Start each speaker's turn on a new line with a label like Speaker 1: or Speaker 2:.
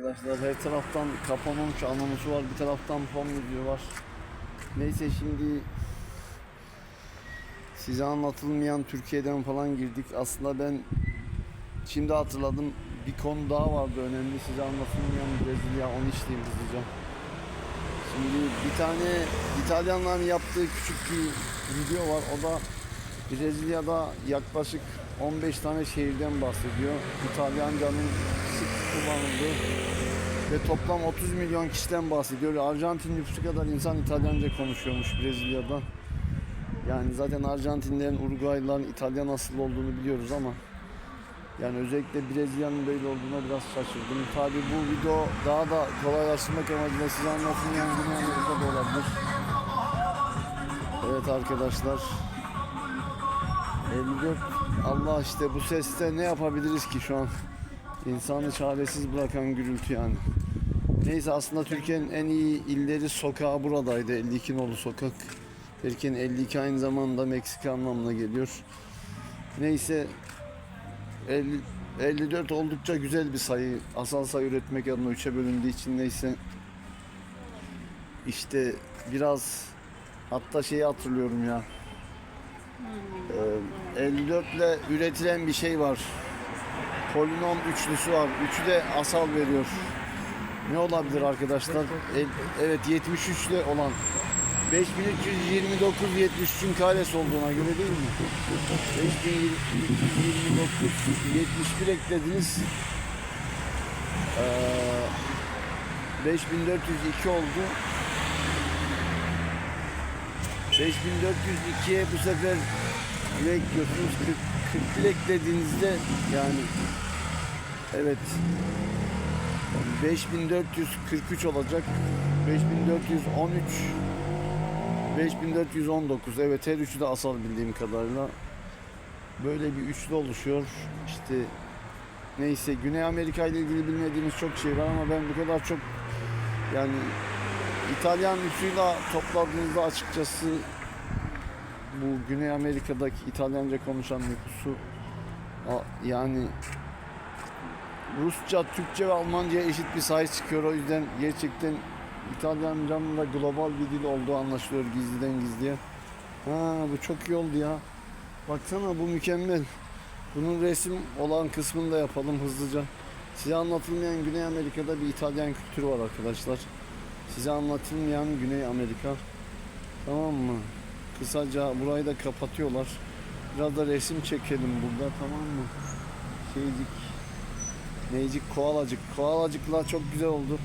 Speaker 1: Arkadaşlar her taraftan kapanmış anonsu var. Bir taraftan fon müziği var. Neyse şimdi size anlatılmayan Türkiye'den falan girdik. Aslında ben şimdi hatırladım. Bir konu daha vardı önemli. Size anlatılmayan Brezilya. Onu işleyeyim hızlıca. Şimdi bir tane İtalyanların yaptığı küçük bir video var. O da Brezilya'da yaklaşık 15 tane şehirden bahsediyor. İtalyancanın sık kullanıldığı ve toplam 30 milyon kişiden bahsediyor. Arjantin nüfusu kadar insan İtalyanca konuşuyormuş Brezilya'da. Yani zaten Arjantinlerin, Uruguaylıların İtalyan asıllı olduğunu biliyoruz ama yani özellikle Brezilya'nın böyle olduğuna biraz şaşırdım. Tabi bu video daha da kolaylaştırmak amacıyla size anlatılmayan Güney Amerika'da olabilir. Evet arkadaşlar. 54 Allah işte bu seste ne yapabiliriz ki şu an? İnsanı çaresiz bırakan gürültü yani. Neyse aslında Türkiye'nin en iyi illeri sokağı buradaydı. 52 nolu sokak. Türkiye'nin 52 aynı zamanda Meksika anlamına geliyor. Neyse 50, 54 oldukça güzel bir sayı. Asal sayı üretmek adına 3'e bölündüğü için neyse. İşte biraz hatta şeyi hatırlıyorum ya. Ee, 54 ile üretilen bir şey var. Polinom üçlüsü var. Üçü de asal veriyor. Ne olabilir arkadaşlar? El- evet 73 ile olan 5329 73'ün karesi olduğuna göre değil mi? 5329 71 eklediniz. Ee, 5402 oldu. 5402'ye bu sefer ne ekliyorsunuz? 40, 41 eklediğinizde yani evet 5443 olacak. 5413 5419 evet her üçü de asal bildiğim kadarıyla böyle bir üçlü oluşuyor işte neyse Güney Amerika ile ilgili bilmediğimiz çok şey var ama ben bu kadar çok yani İtalyan nüfusuyla topladığınızda açıkçası bu Güney Amerika'daki İtalyanca konuşan nüfusu yani Rusça, Türkçe ve Almanca eşit bir sayı çıkıyor. O yüzden gerçekten İtalyancanın da global bir dil olduğu anlaşılıyor gizliden gizliye. Ha bu çok iyi oldu ya. Baksana bu mükemmel. Bunun resim olan kısmını da yapalım hızlıca. Size anlatılmayan Güney Amerika'da bir İtalyan kültürü var arkadaşlar. Size anlatılmayan Güney Amerika. Tamam mı? Kısaca burayı da kapatıyorlar. Biraz da resim çekelim burada tamam mı? Şeycik. Neycik koalacık. Koalacıklar çok güzel oldu.